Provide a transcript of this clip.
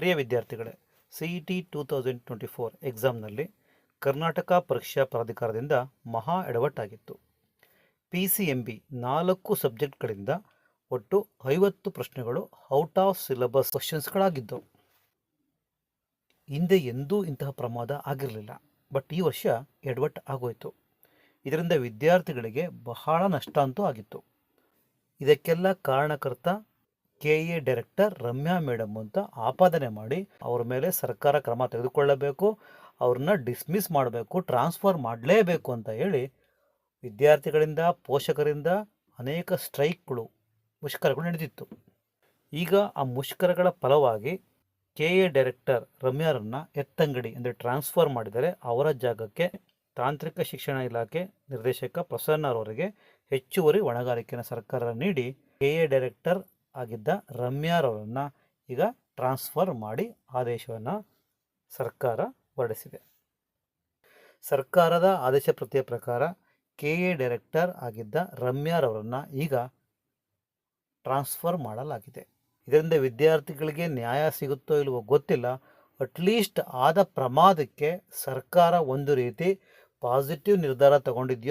ಪ್ರಿಯ ವಿದ್ಯಾರ್ಥಿಗಳೇ C E T two thousand twenty four ಎಕ್ಸಾಮ್ನಲ್ಲಿ Karnataka ಪರೀಕ್ಷಾ ಪ್ರಾಧಿಕಾರದಿಂದ ಮಹಾ ಎಡವಟ್ಟಾಗಿತ್ತು. ಪಿ ಸಿ ಎಂ ಬಿ ನಾಲ್ಕು ಸಬ್ಜೆಕ್ಟ್ಗಳಿಂದ ಒಟ್ಟು ಐವತ್ತು ಪ್ರಶ್ನೆಗಳು ಔಟ್ ಆಫ್ ಸಿಲೆಬಸ್ ಕ್ವಶನ್ಸ್ಗಳಾಗಿದ್ದವು. ಹಿಂದೆ ಎಂದೂ ಇಂತಹ ಪ್ರಮಾದ ಆಗಿರಲಿಲ್ಲ, ಬಟ್ ಈ ವರ್ಷ ಎಡವಟ್ ಆಗೋಯಿತು. ಇದರಿಂದ ವಿದ್ಯಾರ್ಥಿಗಳಿಗೆ ಬಹಳ ನಷ್ಟ ಅಂತೂ ಆಗಿತ್ತು. ಇದಕ್ಕೆಲ್ಲ ಕಾರಣಕರ್ತ K A director Ramya madam ಅಂತ ಆಪಾದನೆ ಮಾಡಿ ಅವ್ರ ಮೇಲೆ ಸರ್ಕಾರ ಕ್ರಮ ತೆಗೆದುಕೊಳ್ಳಬೇಕು, ಅವ್ರನ್ನ ಡಿಸ್ಮಿಸ್ ಮಾಡಬೇಕು, ಟ್ರಾನ್ಸ್ಫರ್ ಮಾಡಲೇಬೇಕು ಅಂತ ಹೇಳಿ ವಿದ್ಯಾರ್ಥಿಗಳಿಂದ, ಪೋಷಕರಿಂದ ಅನೇಕ ಸ್ಟ್ರೈಕ್ಗಳು, ಮುಷ್ಕರಗಳು ನಡೆದಿತ್ತು. ಈಗ ಆ ಮುಷ್ಕರಗಳ ಫಲವಾಗಿ ಕೆ ಎ ಡೈರೆಕ್ಟರ್ ರಮ್ಯಾರನ್ನು ಎತ್ತಂಗಡಿ ಅಂದರೆ ಟ್ರಾನ್ಸ್ಫರ್ ಮಾಡಿದರೆ ಅವರ ಜಾಗಕ್ಕೆ ತಾಂತ್ರಿಕ ಶಿಕ್ಷಣ ಇಲಾಖೆ ನಿರ್ದೇಶಕ ಪ್ರಸನ್ನರವರಿಗೆ ಹೆಚ್ಚುವರಿ ಹೊಣೆಗಾರಿಕೆಯನ್ನು ಸರ್ಕಾರ ನೀಡಿ ಕೆ ಎ ಡೈರೆಕ್ಟರ್ ಆಗಿದ್ದ ರಮ್ಯಾರವರನ್ನು ಈಗ ಟ್ರಾನ್ಸ್ಫರ್ ಮಾಡಿ ಆದೇಶವನ್ನು ಸರ್ಕಾರ ಹೊರಡಿಸಿದೆ. ಸರ್ಕಾರದ ಆದೇಶ ಪ್ರತಿಯ ಪ್ರಕಾರ ಕೆ ಎ ಡೈರೆಕ್ಟರ್ ಆಗಿದ್ದ ರಮ್ಯಾರವರನ್ನು ಈಗ ಟ್ರಾನ್ಸ್ಫರ್ ಮಾಡಲಾಗಿದೆ. ಇದರಿಂದ ವಿದ್ಯಾರ್ಥಿಗಳಿಗೆ ನ್ಯಾಯ ಸಿಗುತ್ತೋ ಇಲ್ವೋ ಗೊತ್ತಿಲ್ಲ. ಅಟ್ಲೀಸ್ಟ್ ಆದ ಪ್ರಮಾದಕ್ಕೆ ಸರ್ಕಾರ ಒಂದು ರೀತಿ ಪಾಸಿಟಿವ್ ನಿರ್ಧಾರ ತಗೊಂಡಿದೆಯೋ